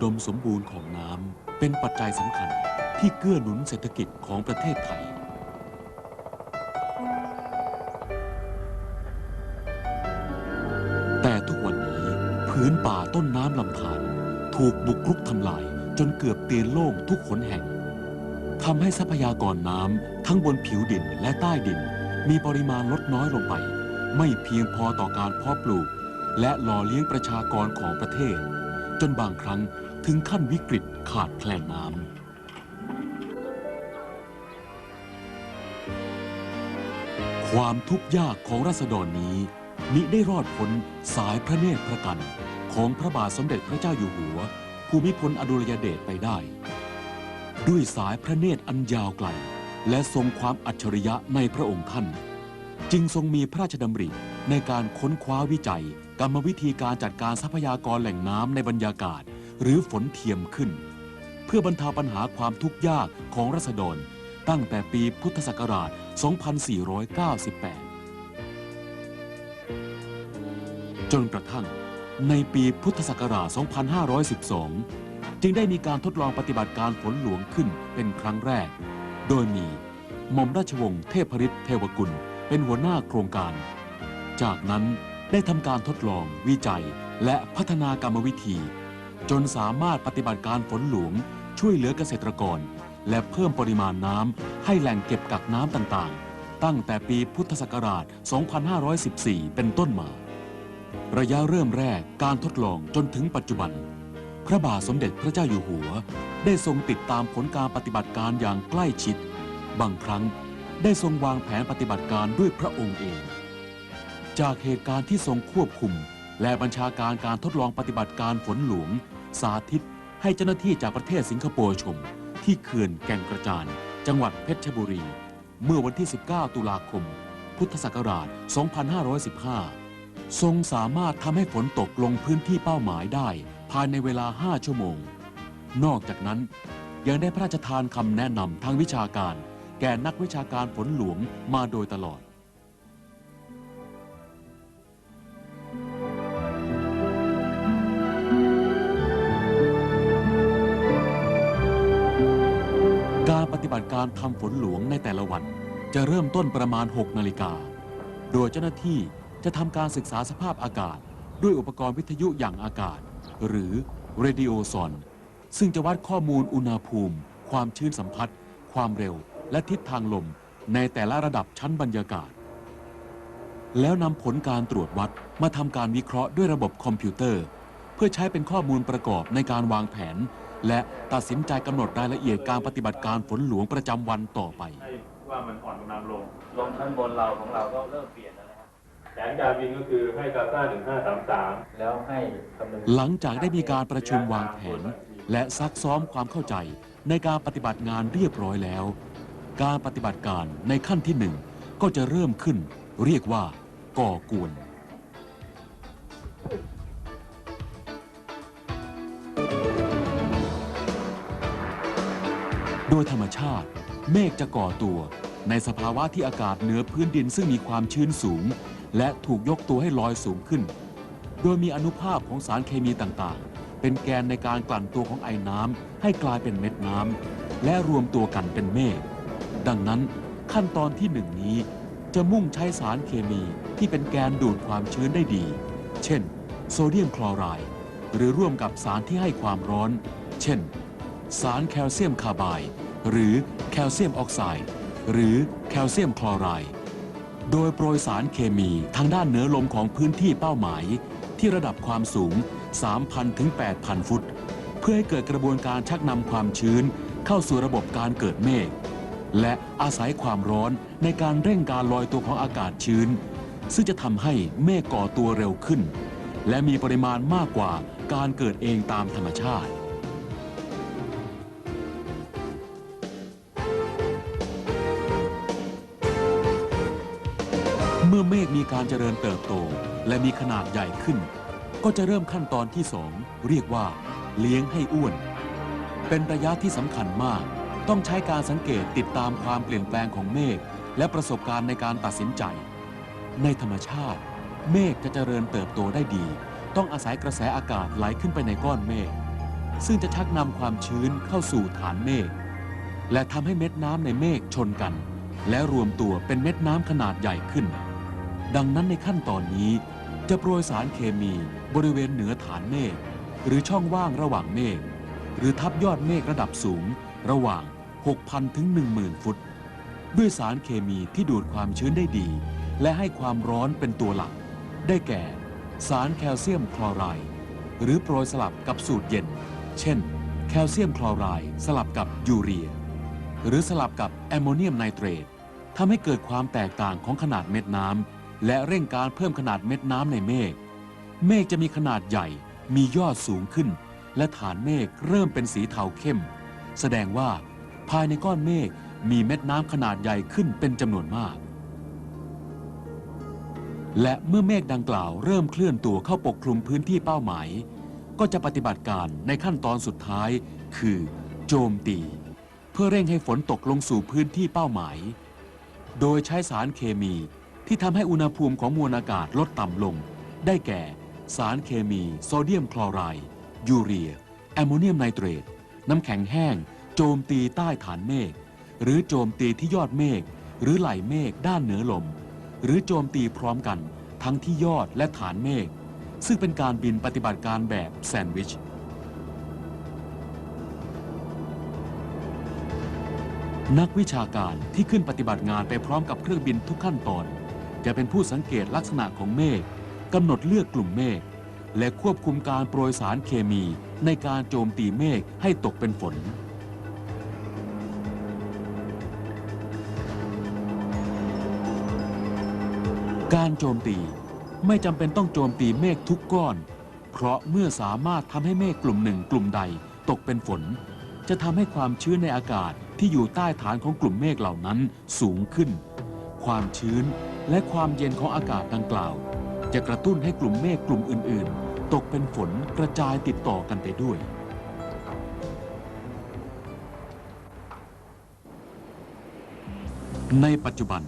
ความอุดมสมบูรณ์ของน้ำเป็นปัจจัยสำคัญที่เกื้อหนุนเศรษฐกิจของประเทศไทย แต่ทุกวันนี้พื้นป่าต้นน้ำลำธารถูกบุกรุกทำลายจนเกือบเตียนโล่งทุกขนแห่งทำให้ทรัพยากรน้ำทั้งบนผิวดินและใต้ดิน มีปริมาณลดน้อยลงไป ไม่เพียงพอต่อการเพาะปลูก และหล่อเลี้ยงประชากรของประเทศ จนบางครั้ง ถึงขั้นวิกฤตขาดแคลนน้ำความทุกข์ยากของราษฎรนี้มิได้รอดพ้นสายพระเนตรพระกันของพระบาทสมเด็จพระเจ้าอยู่หัว ภูมิพลอดุลยเดชไปได้ ด้วยสายพระเนตรอันยาวไกล และทรงความอัจฉริยะในพระองค์ท่าน จึงทรงมีพระราชดำริในการค้นคว้าวิจัย กรรมวิธีการจัดการทรัพยากรแหล่งน้ำในบรรยากาศ หรือฝนเทียมขึ้น เพื่อบรรเทาปัญหาความทุกข์ยากของรัษฎรตั้งแต่ปีพุทธศักราช 2498 จนกระทั่งในปีพุทธศักราช 2512 จึงได้มีการทดลองปฏิบัติการฝนหลวงขึ้นเป็นครั้งแรก โดยมีหม่อมราชวงศ์เทพฤทธิ์เทวกุลเป็นหัวหน้าโครงการ จากนั้นได้ทำการทดลองวิจัยและพัฒนากรรมวิธี จนสามารถปฏิบัติการฝนหลวง ช่วยเหลือเกษตรกร และเพิ่มปริมาณน้ำให้แหล่งเก็บกักน้ำต่างๆ ตั้งแต่ปีพุทธศักราช 2514 เป็นต้นมา ระยะเริ่มแรกการทดลองจนถึงปัจจุบัน พระบาทสมเด็จพระเจ้าอยู่หัว ได้ทรงติดตามผลการปฏิบัติการอย่างใกล้ชิด บางครั้งได้ทรงวางแผนปฏิบัติการด้วยพระองค์เอง จากเหตุการณ์ที่ทรงควบคุม และบัญชาการการทดลองปฏิบัติการฝนหลวง สาธิตให้เจ้าหน้าที่จากประเทศสิงคโปร์ชม ที่เขื่อนแก่งกระจาน จังหวัดเพชรบุรี เมื่อวันที่ 19 ตุลาคม พุทธศักราช 2515 ทรงสามารถทำให้ฝนตกลงพื้นที่เป้าหมายได้ ภายในเวลา 5 ชั่วโมง นอกจากนั้นยังได้พระราชทานคำแนะนำทางวิชาการ แก่นักวิชาการฝนหลวงมาโดยตลอด การทำฝนหลวงในแต่ละวัน จะเริ่มต้นประมาณ 6 นาฬิกา โดยเจ้าหน้าที่จะทำการศึกษาสภาพอากาศ ด้วยอุปกรณ์วิทยุอย่างอากาศ หรือเรดิโอซอนซึ่งจะวัดข้อมูลอุณหภูมิ ความชื้นสัมผัส ความเร็ว และทิศทางลม ในแต่ละระดับชั้นบรรยากาศ แล้วนำผลการตรวจวัดมาทำการวิเคราะห์ด้วยระบบคอมพิวเตอร์ พื่อใช้เป็นข้อมูลประกอบในการวางแผน และตัดสินใจกำหนดรายละเอียดการปฏิบัติการฝนหลวงประจำวันต่อไป ให้ว่ามันอ่อนกำลังลงลงข้างบนเราของเราก็เริ่มเปลี่ยนแล้วนะครับแผนการบินก็คือให้กาซ่า1533 แล้วให้คำนึง หลังจากได้มีการประชุมวางแผน และซักซ้อมความเข้าใจในการปฏิบัติงานเรียบร้อยแล้ว การปฏิบัติการในขั้นที่หนึ่งก็จะเริ่มขึ้น เรียกว่า ก่อกวน โดยธรรมชาติ เมฆจะก่อตัว ในสภาวะที่อากาศเหนือพื้นดินซึ่งมีความชื้นสูง และถูกยกตัวให้ลอยสูงขึ้น โดยมีอนุภาพของสารเคมีต่างๆ เป็นแกนในการกลั่นตัวของไอ้น้ำให้กลายเป็นเม็ดน้ำและรวมตัวกันเป็นเมฆดังนั้นขั้นตอนที่หนึ่งนี้ จะมุ่งใช้สารเคมีที่เป็นแกนดูดความชื้นได้ดี เช่น โซเดียมคลอไรด์หรือร่วมกับสารที่ให้ความร้อน เช่น สารแคลเซียมคาร์ไบด์หรือแคลเซียมออกไซด์หรือแคลเซียมคลอไรด์โดยโปรยสารเคมีทางด้านเหนือลมของพื้นที่เป้าหมาย ที่ระดับความสูง 3,000 ถึง 8,000 ฟุต เพื่อให้เกิดกระบวนการชักนำความชื้น เข้าสู่ระบบการเกิดเมฆและอาศัยความร้อนในการเร่งการลอยตัวของอากาศชื้น ซึ่งจะทำให้เมฆก่อตัวเร็วขึ้น และมีปริมาณมากกว่าการเกิดเองตามธรรมชาติ เมื่อเมฆมีการเจริญเติบโต และมีขนาดใหญ่ขึ้น ก็จะเริ่มขั้นตอนที่สองเรียกว่า เลี้ยงให้อ้วน เป็นระยะที่สำคัญมาก ต้องใช้การสังเกตติดตามความเปลี่ยนแปลงของเมฆและประสบการณ์ในการตัดสินใจ ในธรรมชาติ เมฆจะเจริญเติบโตได้ดี ต้องอาศัยกระแสอากาศไหลขึ้นไปในก้อนเมฆซึ่งจะชักนำความชื้นเข้าสู่ฐานเมฆและทำให้เม็ดน้ำในเมฆชนกัน และรวมตัวเป็นเม็ดน้ำขนาดใหญ่ขึ้น ดังนั้นในขั้นตอนนี้ จะโปรยสารเคมีบริเวณเหนือฐานเมฆหรือช่องว่างระหว่างเมฆหรือทับยอดเมฆระดับสูง ระหว่าง 6,000 ถึง 10,000 ฟุต ด้วยสารเคมีที่ดูดความชื้นได้ดี และให้ความร้อนเป็นตัวหลัก ได้แก่ สารแคลเซียมคลอไรด์หรือโปรยสลับกับสูตรเย็น เช่น แคลเซียมคลอไรด์สลับกับยูเรีย หรือสลับกับแอมโมเนียมไนเตรตทำให้เกิดความแตกต่างของขนาดเม็ดน้ำ และเร่งการเพิ่มขนาดเม็ดน้ำในเมฆ เมฆจะมีขนาดใหญ่ มียอดสูงขึ้น และฐานเมฆเริ่มเป็นสีเทาเข้ม แสดงว่าภายในก้อนเมฆมีเม็ดน้ำขนาดใหญ่ขึ้นเป็นจำนวนมาก และเมื่อเมฆดังกล่าวเริ่มเคลื่อนตัวเข้าปกคลุมพื้นที่เป้าหมาย ก็จะปฏิบัติการในขั้นตอนสุดท้าย คือ โจมตี เพื่อเร่งให้ฝนตกลงสู่พื้นที่เป้าหมาย โดยใช้สารเคมี ที่ทำให้อุณหภูมิของมวลอากาศลดต่ำลง ได้แก่ สารเคมีโซเดียมคลอไรด์ยูเรีย แอมโมเนียมไนเตรต น้ำแข็งแห้ง โจมตีใต้ฐานเมฆ หรือโจมตีที่ยอดเมฆ หรือไหล่เมฆด้านเหนือลม หรือโจมตีพร้อมกัน ทั้งที่ยอดและฐานเมฆ ซึ่งเป็นการบินปฏิบัติการแบบแซนด์วิชนักวิชาการที่ขึ้นปฏิบัติงานไปพร้อมกับเครื่องบินทุกขั้นตอน จะเป็นผู้สังเกตลักษณะของเมฆกำหนดเลือกกลุ่มเมฆและควบคุมการโปรยสารเคมีในการโจมตีเมฆให้ตกเป็นฝน การโจมตีไม่จำเป็นต้องโจมตีเมฆทุกก้อน เพราะเมื่อสามารถทำให้เมฆกลุ่มหนึ่งกลุ่มใดตกเป็นฝน จะทำให้ความชื้นในอากาศที่อยู่ใต้ฐานของกลุ่มเมฆเหล่านั้นสูงขึ้น ความชื้น และความเย็นของอากาศดังกล่าว จะกระตุ้นให้กลุ่มเมฆกลุ่มอื่น ๆ ตกเป็นฝนกระจายติดต่อกันไปด้วย ในปัจจุบัน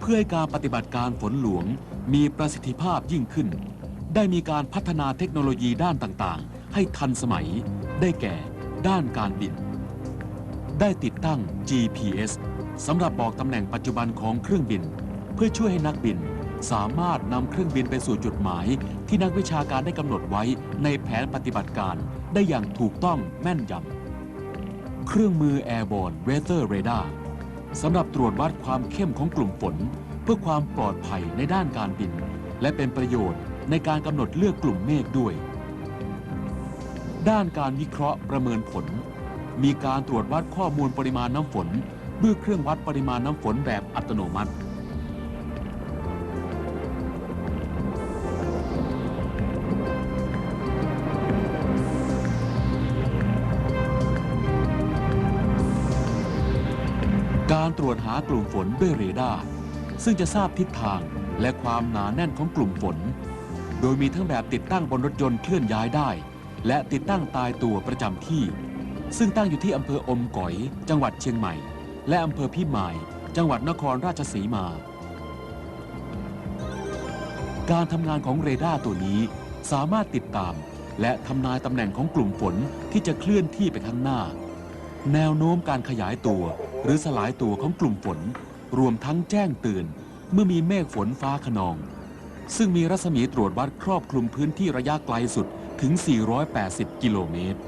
เพื่อให้การปฏิบัติการฝนหลวงมีประสิทธิภาพยิ่งขึ้น ได้มีการพัฒนาเทคโนโลยีด้านต่าง ๆ ให้ทันสมัย ได้แก่ ด้านการบิน ได้ติดตั้ง GPS สำหรับบอกตำแหน่งปัจจุบันของเครื่องบิน เพื่อช่วยให้นักบิน สามารถนำเครื่องบินไปสู่จุดหมาย ที่นักวิชาการได้กำหนดไว้ในแผนปฏิบัติการได้อย่างถูกต้องแม่นยำ เครื่องมือ Airborne Weather Radar สำหรับตรวจวัดความเข้มของกลุ่มฝน เพื่อความปลอดภัยในด้านการบิน และเป็นประโยชน์ในการกำหนดเลือกกลุ่มเมฆด้วย ด้านการวิเคราะห์ประเมินผล มีการตรวจวัดข้อมูลปริมาณน้ำฝน ด้วยเครื่องวัดปริมาณน้ำฝนแบบอัตโนมัติ จหากลุ่มฝนด้วยเรดาร์ซึ่งจะทราบทิศทางและความหนาแน่นของกลุ่มฝน โดยมีทั้งแบบติดตั้งบนรถยนต์เคลื่อนย้ายได้ และติดตั้งตายตัวประจำที่ ซึ่งตั้งอยู่ที่อำเภออมก๋อย จังหวัดเชียงใหม่ และอำเภอพิมาย จังหวัดนครราชสีมา การทำงานของเรดาร์ตัวนี้สามารถติดตาม และทำนายตำแหน่งของกลุ่มฝนที่จะเคลื่อนที่ไปข้างหน้า แนวโน้มการขยายตัว หรือสลายตัวของกลุ่มฝน รวมทั้งแจ้งเตือนเมื่อมีเมฆฝนฟ้าขนอง ซึ่งมีรัศมีตรวจวัดครอบคลุมพื้นที่ระยะไกลสุดถึง 480 กิโลเมตร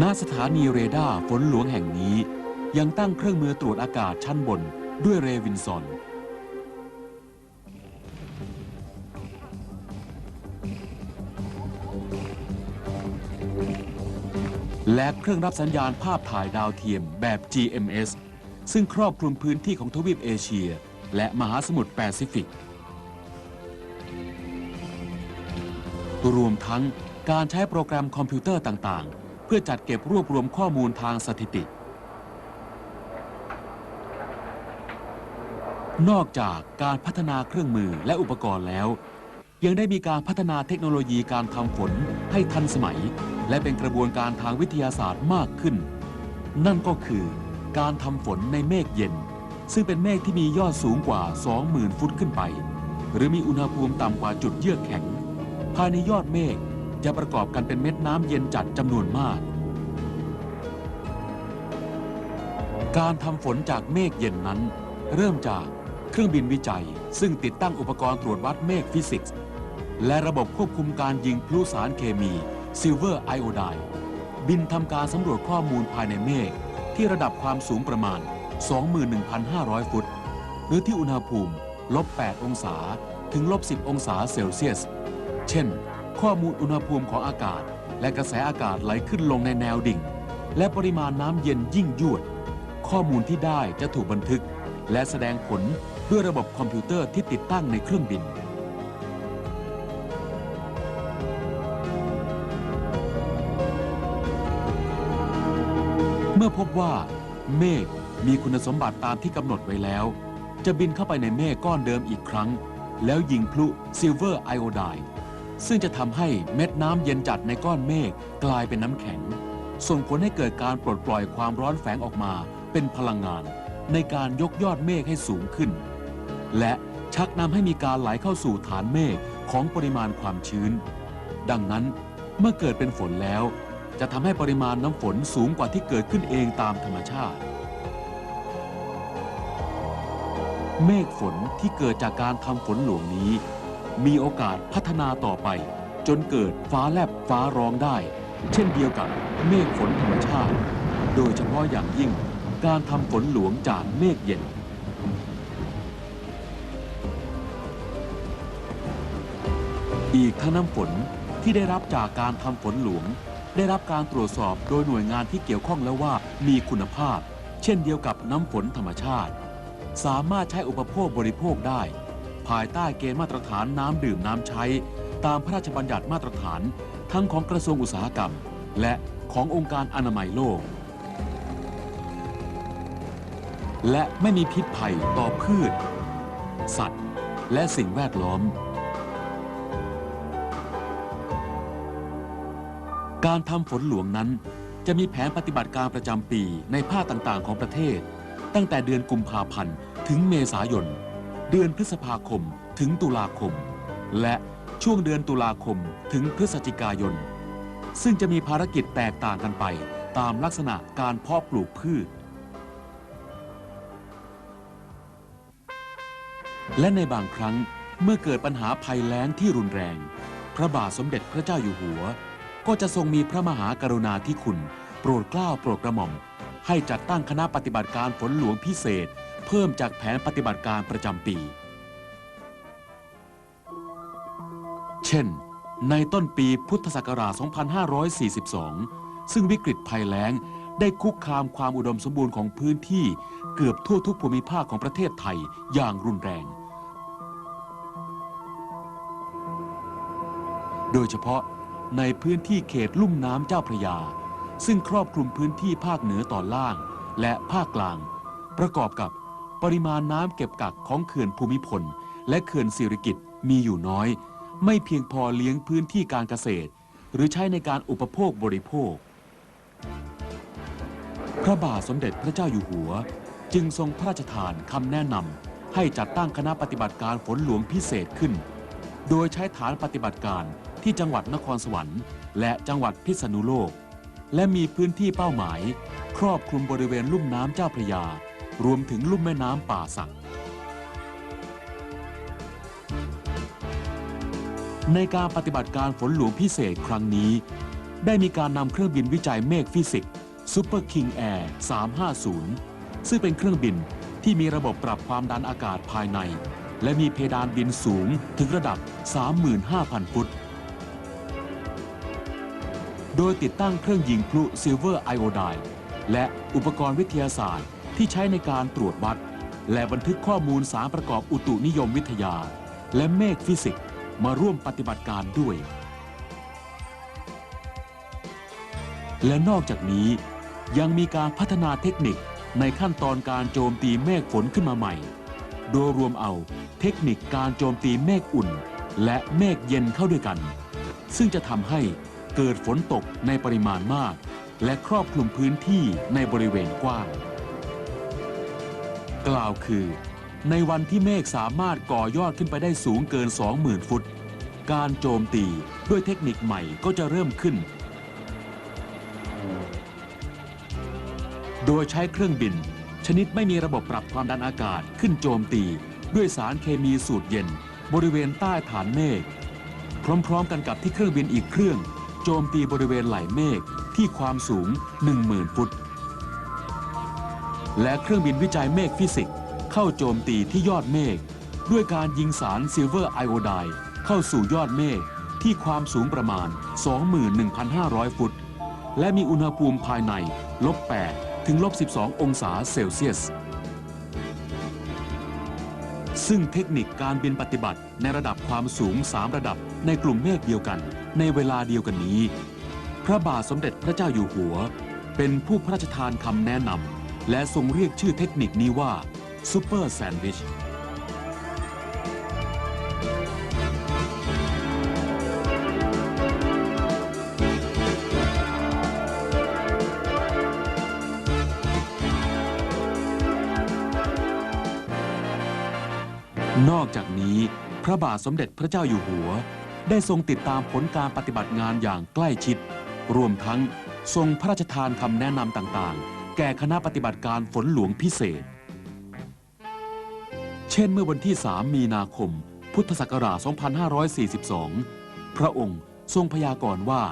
ณสถานีเรดาร์ฝนหลวงแห่งนี้ ยังตั้งเครื่องมือตรวจอากาศชั้นบนด้วยเรวินสัน และเครื่องรับสัญญาณภาพถ่ายดาวเทียมแบบ GMS ซึ่งครอบคลุมพื้นที่ของทวีปเอเชีย และมหาสมุทรแปซิฟิก รวมทั้งการใช้โปรแกรมคอมพิวเตอร์ต่างๆ เพื่อจัดเก็บรวบรวมข้อมูลทางสถิติ นอกจากการพัฒนาเครื่องมือและอุปกรณ์แล้ว ยังได้มีการพัฒนาเทคโนโลยีการทำฝนให้ทันสมัย และเป็นกระบวนการทางวิทยาศาสตร์มากขึ้น นั่นก็คือการทำฝนในเมฆเย็น ซึ่งเป็นเมฆที่มียอดสูงกว่า 20,000 ฟุตขึ้นไป หรือมีอุณหภูมิต่ำกว่าจุดเยือกแข็ง ภายในยอดเมฆจะประกอบกันเป็นเม็ดน้ำเย็นจัดจำนวนมาก การทำฝนจากเมฆเย็นนั้น เริ่มจากเครื่องบินวิจัย ซึ่งติดตั้งอุปกรณ์ตรวจวัดเมฆฟิสิกส์ และระบบควบคุมการยิงพลุสารเคมี ซิลเวอร์ไอโอไดบินทำการสำรวจข้อมูลภายในเมฆที่ระดับความสูงประมาณ 21,500 ฟุต หรือที่อุณหภูมิลบ 8 องศาถึงลบ 10 องศาเซลเซียส เช่น ข้อมูลอุณหภูมิของอากาศ และกระแสอากาศไหลขึ้นลงในแนวดิ่ง และปริมาณน้ำเย็นยิ่งยวด ข้อมูลที่ได้จะถูกบันทึก และแสดงผลด้วยระบบคอมพิวเตอร์ที่ติดตั้งในเครื่องบิน มื่อพบว่าเมฆมีคุณสมบัติตามที่กำหนดไว้แล้ว จะบินเข้าไปในเมฆก้อนเดิมอีกครั้ง แล้วยิงพลุซิลเวอร์ไอโอไดซึ่งจะทำให้เม็ดน้ำเย็นจัดในก้อนเมฆกลายเป็นน้ำแข็ง ส่งผลให้เกิดการปลดปล่อยความร้อนแฝงออกมาเป็นพลังงาน ในการยกยอดเมฆให้สูงขึ้น และชักนำให้มีการไหลเข้าสู่ฐานเมฆของปริมาณความชื้น ดังนั้นเมื่อเกิดเป็นฝนแล้ว จะทำให้ปริมาณน้ำฝนสูงกว่าที่เกิดขึ้นเองตามธรรมชาติ เมฆฝนที่เกิดจากการทำฝนหลวงนี้ มีโอกาสพัฒนาต่อไป จนเกิดฟ้าแลบฟ้าร้องได้ เช่นเดียวกับเมฆฝนธรรมชาติ โดยเฉพาะอย่างยิ่งการทำฝนหลวงจากเมฆเย็นอีกทั้งน้ำฝนที่ได้รับจากการทำฝนหลวง ได้รับการตรวจสอบโดยหน่วยงานที่เกี่ยวข้องแล้วว่ามีคุณภาพ เช่นเดียวกับน้ำฝนธรรมชาติ สามารถใช้อุปโภคบริโภคได้ ภายใต้เกณฑ์มาตรฐานน้ำดื่มน้ำใช้ ตามพระราชบัญญัติมาตรฐาน ทั้งของกระทรวงอุตสาหกรรม และขององค์การอนามัยโลก และไม่มีพิษภัยต่อพืช สัตว์ และสิ่งแวดล้อม การทำฝนหลวงนั้น จะมีแผนปฏิบัติการประจำปีในภาคต่างๆ ของประเทศ ตั้งแต่เดือนกุมภาพันธ์ถึงเมษายน เดือนพฤษภาคมถึงตุลาคม และช่วงเดือนตุลาคมถึงพฤศจิกายน ซึ่งจะมีภารกิจแตกต่างกันไปตามลักษณะการเพาะปลูกพืช และในบางครั้งเมื่อเกิดปัญหาภัยแล้งที่รุนแรง พระบาทสมเด็จพระเจ้าอยู่หัว ก็จะทรงมีพระมหากรุณาธิคุณ โปรดเกล้าโปรดกระหม่อม ให้จัดตั้งคณะปฏิบัติการฝนหลวงพิเศษ เพิ่มจากแผนปฏิบัติการประจำปี เช่น ในต้นปีพุทธศักราช 2542 ซึ่งวิกฤตภัยแล้งได้คุกคามความอุดมสมบูรณ์ของพื้นที่เกือบทั่วทุกภูมิภาคของประเทศไทยอย่างรุนแรง โดยเฉพาะ ในพื้นที่เขตลุ่มน้ำเจ้าพระยา ซึ่งครอบคลุมพื้นที่ภาคเหนือตอนล่าง และภาคกลาง ประกอบกับปริมาณน้ำเก็บกักของเขื่อนภูมิพล และเขื่อนสิริกิตมีอยู่น้อย ไม่เพียงพอเลี้ยงพื้นที่การเกษตร หรือใช้ในการอุปโภคบริโภค พระบาทสมเด็จพระเจ้าอยู่หัว จึงทรงพระราชทานคำแนะนำให้จัดตั้งคณะปฏิบัติการฝนหลวงพิเศษขึ้น โดยใช้ฐานปฏิบัติการ ที่จังหวัดนครสวรรค์ และจังหวัดพิษณุโลก และมีพื้นที่เป้าหมาย ครอบคลุมบริเวณลุ่มน้ำเจ้าพระยา รวมถึงลุ่มแม่น้ำป่าสักในการปฏิบัติการฝนหลวงพิเศษครั้งนี้ ได้มีการนำเครื่องบินวิจัยเมฆฟิสิกส์ซูเปอร์คิงแอร์350 ซึ่งเป็นเครื่องบินที่มีระบบปรับความดันอากาศภายใน และมีเพดานบินสูงถึงระดับ 35,000 ฟุต โดยติดตั้งเครื่องยิงพลุซิลเวอร์ไอโอไดและอุปกรณ์วิทยาศาสตร์ที่ใช้ในการตรวจวัด และบันทึกข้อมูลสารประกอบอุตุนิยมวิทยา และเมฆฟิสิกส์มาร่วมปฏิบัติการด้วย และนอกจากนี้ยังมีการพัฒนาเทคนิคในขั้นตอนการโจมตีเมฆฝนขึ้นมาใหม่ โดยรวมเอาเทคนิคการโจมตีเมฆอุ่น และเมฆเย็นเข้าด้วยกัน ซึ่งจะทำให้ เกิดฝนตกในปริมาณมาก และครอบคลุมพื้นที่ในบริเวณกว้าง กล่าวคือ ในวันที่เมฆสามารถก่อยอดขึ้นไปได้สูงเกิน 20,000 ฟุต การโจมตีด้วยเทคนิคใหม่ก็จะเริ่มขึ้น โดยใช้เครื่องบิน ชนิดไม่มีระบบปรับความดันอากาศขึ้นโจมตี ด้วยสารเคมีสูตรเย็น บริเวณใต้ฐานเมฆพร้อมๆ กันกับที่เครื่องบินอีกเครื่อง โจมตีบริเวณไหล่เมฆที่ความสูง 10,000 ฟุต และเครื่องบินวิจัยเมฆฟิสิกส์เข้าโจมตีที่ยอดเมฆด้วยการยิงสารซิลเวอร์ไอโอไดเข้าสู่ยอดเมฆที่ความสูงประมาณ 21,500 ฟุต และมีอุณหภูมิภายในลบ8ถึงลบ12 องศาเซลเซียส ซึ่งเทคนิคการบินปฏิบัติในระดับความสูง 3 ระดับในกลุ่มเมฆเดียวกัน ในเวลาเดียวกันนี้ พระบาทสมเด็จพระเจ้าอยู่หัว เป็นผู้พระราชทานคำแนะนำและทรงเรียกชื่อเทคนิคนี้ว่าซูเปอร์แซนด์วิช นอกจากนี้ พระบาทสมเด็จพระเจ้าอยู่หัว ได้ทรงติดตามผลการปฏิบัติงานอย่างใกล้ชิด รวมทั้งทรงพระราชทานคำแนะนำต่างๆ แก่คณะปฏิบัติการฝนหลวงพิเศษ เช่นเมื่อวันที่ 3 มีนาคม พุทธศักราช 2542 พระองค์ทรงพยากรณ์ว่า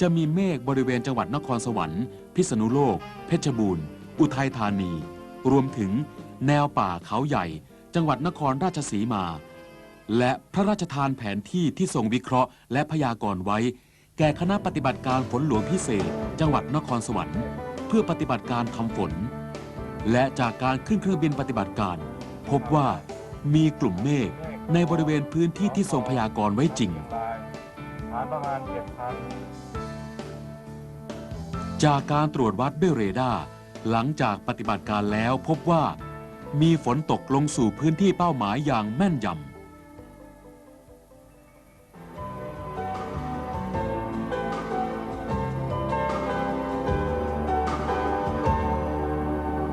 จะมีเมฆบริเวณจังหวัดนครสวรรค์ พิษณุโลก เพชรบูรณ์ อุทัยธานี รวมถึงแนวป่าเขาใหญ่ จังหวัดนครราชสีมา และพระราชทานแผนที่ที่ทรงวิเคราะห์และพยากรณ์ไว้ แก่คณะปฏิบัติการฝนหลวงพิเศษ จังหวัดนครสวรรค์เพื่อปฏิบัติการทำฝน และจากการขึ้นเครื่องบินปฏิบัติการ พบว่ามีกลุ่มเมฆในบริเวณพื้นที่ที่ทรงพยากรณ์ไว้จริง ฐานประมาณเจ็ดพันจากการตรวจวัดด้วยเรดาร์หลังจากปฏิบัติการแล้วพบว่า มีฝนตกลงสู่พื้นที่เป้าหมายอย่างแม่นยำ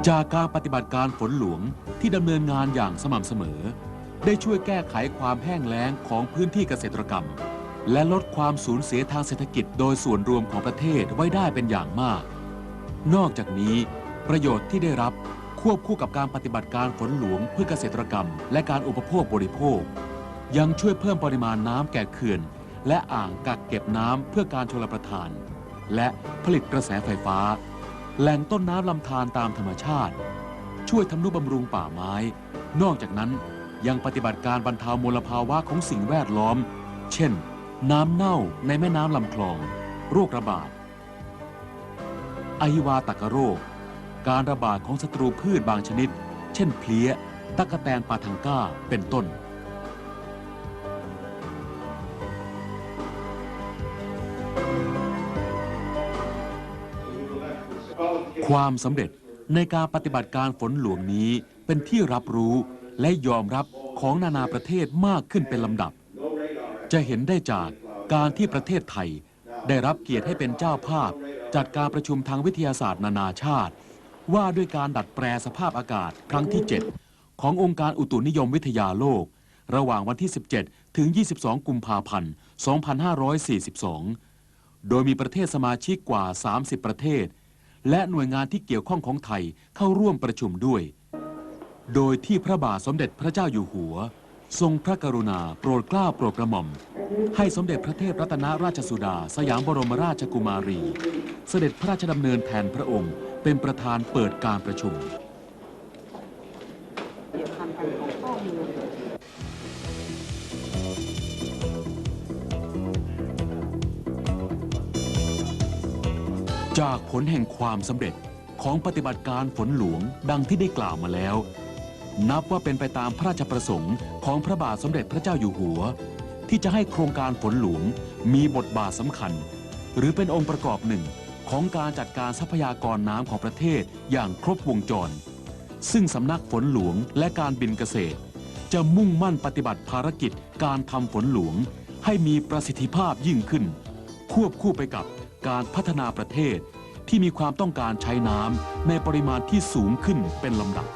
จากการปฏิบัติการฝนหลวงที่ดำเนินงานอย่างสม่ำเสมอ ได้ช่วยแก้ไขความแห้งแล้งของพื้นที่เกษตรกรรม และลดความสูญเสียทางเศรษฐกิจโดยส่วนรวมของประเทศไว้ได้เป็นอย่างมาก นอกจากนี้ ประโยชน์ที่ได้รับ ควบคู่กับการปฏิบัติการฝนหลวงเพื่อเกษตรกรรม และการอุปโภคบริโภค ยังช่วยเพิ่มปริมาณน้ำแก่เขื่อน และอ่างกักเก็บน้ำเพื่อการชลประทาน และผลิตกระแสไฟฟ้า แหล่งต้นน้ำลำธารตามธรรมชาติ ช่วยทำนุบำรุงป่าไม้ นอกจากนั้นยังปฏิบัติการบรรเทามลภาวะของสิ่งแวดล้อม เช่น น้ำเน่าในแม่น้ำลำคลอง โรคระบาดอหิวาตกโรค การระบาดของศัตรูพืชบางชนิด เช่นเพลี้ยตะกะแตนปาทังก้าเป็นต้น ความสำเร็จในการปฏิบัติการฝนหลวงนี้เป็นที่รับรู้และยอมรับของนานาประเทศมากขึ้นเป็นลำดับ จะเห็นได้จากการที่ประเทศไทย ได้รับเกียรติให้เป็นเจ้าภาพ จัดการประชุมทางวิทยาศาสตร์นานาชาติ ว่าด้วยการดัดแปลสภาพอากาศครั้งที่ 7 ขององค์การอุตุนิยมวิทยาโลก ระหว่างวันที่ 17 ถึง 22 กุมภาพันธ์ 2542 โดยมีประเทศสมาชิกกว่า 30 ประเทศ และหน่วยงานที่เกี่ยวข้องของไทยเข้าร่วมประชุมด้วย โดยที่พระบาทสมเด็จพระเจ้าอยู่หัว ทรงพระกรุณาโปรดเกล้าโปรดกระหม่อม ให้สมเด็จพระเทพรัตนราชสุดา สยามบรมราชกุมารี เสด็จพระราชดำเนินแทนพระองค์ เป็นประธานเปิดการประชุม จากผลแห่งความสำเร็จของปฏิบัติการฝนหลวงดังที่ได้กล่าวมาแล้ว นับว่าเป็นไปตามพระราชประสงค์ของพระบาทสมเด็จพระเจ้าอยู่หัว ที่จะให้โครงการฝนหลวงมีบทบาทสำคัญ หรือเป็นองค์ประกอบหนึ่งของการจัดการทรัพยากรน้ำของประเทศอย่างครบวงจร ซึ่งสำนักฝนหลวงและการบินเกษตร จะมุ่งมั่นปฏิบัติภารกิจการทำฝนหลวง ให้มีประสิทธิภาพยิ่งขึ้น ควบคู่ไปกับการพัฒนาประเทศที่มีความต้องการใช้น้ำในปริมาณที่สูงขึ้นเป็นลำดับ